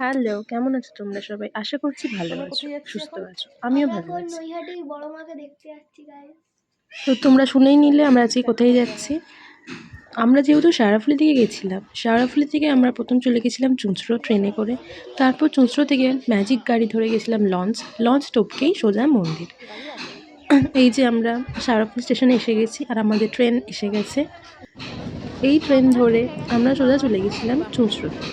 Hello, কেমন আছো তোমরা সবাই? আশা করছি ভালো আছো, সুস্থ আছো। আমিও ভালো আছি। নৈহাটি বড় মাকে দেখতে যাচ্ছি তো তোমরা শুনেই নিলে আমরা আজকে কোথায় যাচ্ছি। আমরা যেহেতু শেওড়াফুলি থেকে গেছিলাম, শেওড়াফুলি থেকে আমরা প্রথম চলে গেছিলাম চুঁচড়ো ট্রেনে করে। তারপর চুঁচড়ো থেকে ম্যাজিক গাড়ি ধরে গেছিলাম লঞ্চ। লঞ্চ টপকেই সোজা মন্দির। এই যে আমরা শেওড়াফুলি স্টেশনে এসে গেছি আর আমাদের ট্রেন এসে গেছে। এই ট্রেন ধরে আমরা সোজা চলে গেছিলাম চুঁচড়োতে।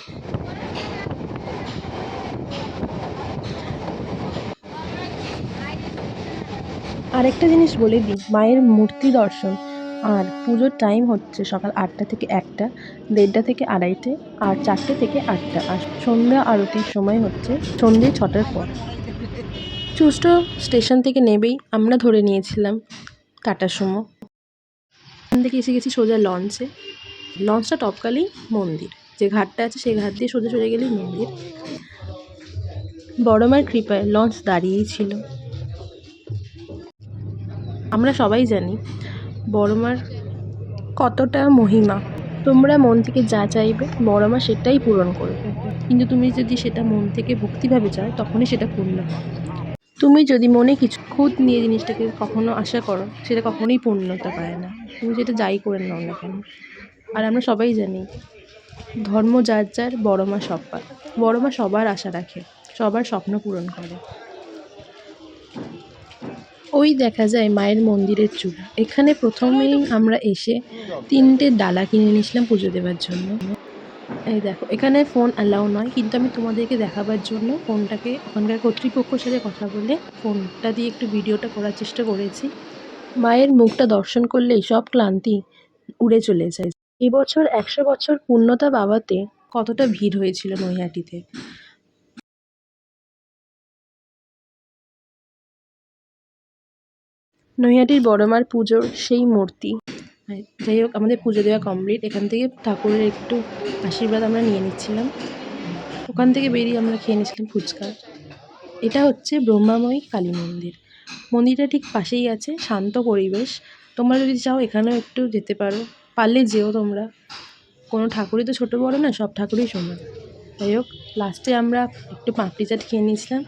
আরেকটা জিনিস বলে দিই, মায়ের মূর্তি দর্শন। আর পুজোর টাইম হচ্ছে সকাল আটটা থেকে একটা, দেড়টা থেকে আড়াইটে, আর চারটে থেকে আটটা। আর সন্ধ্যা আরতির সময় হচ্ছে সন্ধ্যে ছটার পর। চুষ্ট স্টেশন থেকে নেবেই, আমরা ধরে নিয়েছিলাম টাটা সুমো। ওখান থেকে এসে গেছি সোজা লঞ্চে লঞ্চটা টপকালেই মন্দির। যে ঘাটটা আছে সেই ঘাট দিয়ে সোজা চলে গেলেই মন্দির। বড় মায়ের কৃপায় লঞ্চ দাঁড়িয়েই ছিল। আমরা সবাই জানি বড়মার কতটা মহিমা। তোমরা মন থেকে যা চাইবে বড় মা সেটাই পূরণ করবে। কিন্তু তুমি যদি সেটা মন থেকে ভক্তিভাবে চাও, তখনই সেটা পূর্ণ। তুমি যদি মনে কিছু খুদ নিয়ে জিনিসটাকে কখনো আশা করো, সেটা কখনোই পূর্ণতা পায় না। তুমি সেটা যাই করে নাও না কেন? আর আমরা সবাই জানি, ধর্ম যার যার, বড়মা সব্বার বড়মা সবার আশা রাখে, সবার স্বপ্ন পূরণ করে। ওই দেখা যায় মায়ের মন্দিরের চূড়া। এখানে প্রথমেই আমরা এসে তিনটে ডালা কিনে নিয়েছিলাম পুজো দেওয়ার জন্য। এই দেখো, এখানে ফোন অ্যালাউ নয়, কিন্তু আমি তোমাদেরকে দেখাবার জন্য ফোনটাকে ওখানকার কর্তৃপক্ষের সাথে কথা বলে ফোনটা দিয়ে একটু ভিডিওটা করার চেষ্টা করেছি। মায়ের মুখটা দর্শন করলেই সব ক্লান্তি উড়ে চলে যায়। এবছর একশো বছর পূর্ণতা বাবাতে কতটা ভিড় হয়েছিল নৈহাটিতে। নৈহাটির বড়মার পুজোর সেই মূর্তি। যাই হোক, আমাদের পুজো দেওয়া কমপ্লিট এখান থেকে ঠাকুরের একটু আশীর্বাদ আমরা নিয়ে নিচ্ছিলাম। ওখান থেকে বেরিয়ে আমরা খেয়ে নিয়েছিলাম ফুচকা। এটা হচ্ছে ব্রহ্মাময়ী কালী মন্দির। মন্দিরটা ঠিক পাশেই আছে, শান্ত পরিবেশ। তোমরা যদি চাও এখানেও একটু যেতে পারো। পারলে যেও তোমরা। কোনো ঠাকুরই তো ছোটো বড়ো না সব ঠাকুরই সমান। যাই হোক লাস্টে আমরা একটু পাঁপড়ি চাট খেয়ে নিয়েছিলাম।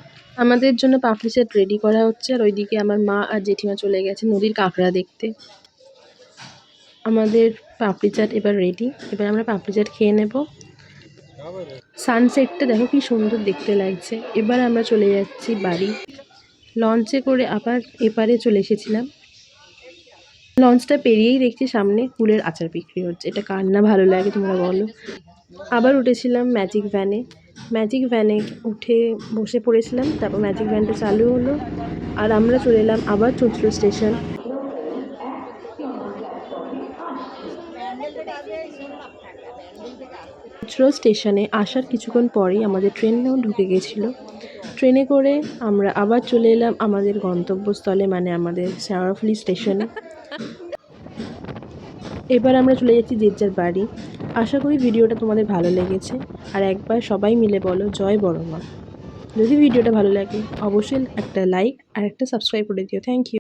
আমাদের জন্য পাঁপড়ি চাট রেডি করা হচ্ছে। আর ওইদিকে আমার মা আর জেঠিমা চলে গেছে নদীর কাঁকড়া দেখতে। আমাদের পাপড়ি চাট এবার রেডি এবার আমরা পাপড়ি চাট খেয়ে নেব। সানসেটটা দেখো কি সুন্দর দেখতে লাগছে। এবার আমরা চলে যাচ্ছি বাড়ি। লঞ্চে করে আবার এপারে চলে এসেছিলাম। লঞ্চটা পেরিয়েই দেখছি সামনে ফুলের আচার বিক্রি হচ্ছে। এটা কার না ভালো লাগে তোমরা বলো। আবার উঠেছিলাম ম্যাজিক ভ্যানে ম্যাজিক ভ্যানে উঠে বসে পড়েছিলাম, তারপর ম্যাজিক ভ্যানটা চালু হলো। আর আমরা চলে এলাম আবার চুঁচড়ো স্টেশন চুঁচড়ো স্টেশনে আসার কিছুক্ষণ পরেই আমাদের ট্রেনও ঢুকে গেছিল। ট্রেনে করে আমরা আবার চলে এলাম আমাদের গন্তব্যস্থলে মানে আমাদের শেওড়াফুলি স্টেশনে এবার আমরা চলে যাচ্ছি যে যার বাড়ি। আশা করি ভিডিওটা তোমাদের ভালো লেগেছে। আর একবার সবাই মিলে বলো, জয় বড় মা যদি ভিডিওটা ভালো লাগে, অবশ্যই একটা লাইক আর একটা সাবস্ক্রাইব করে দিও। Thank you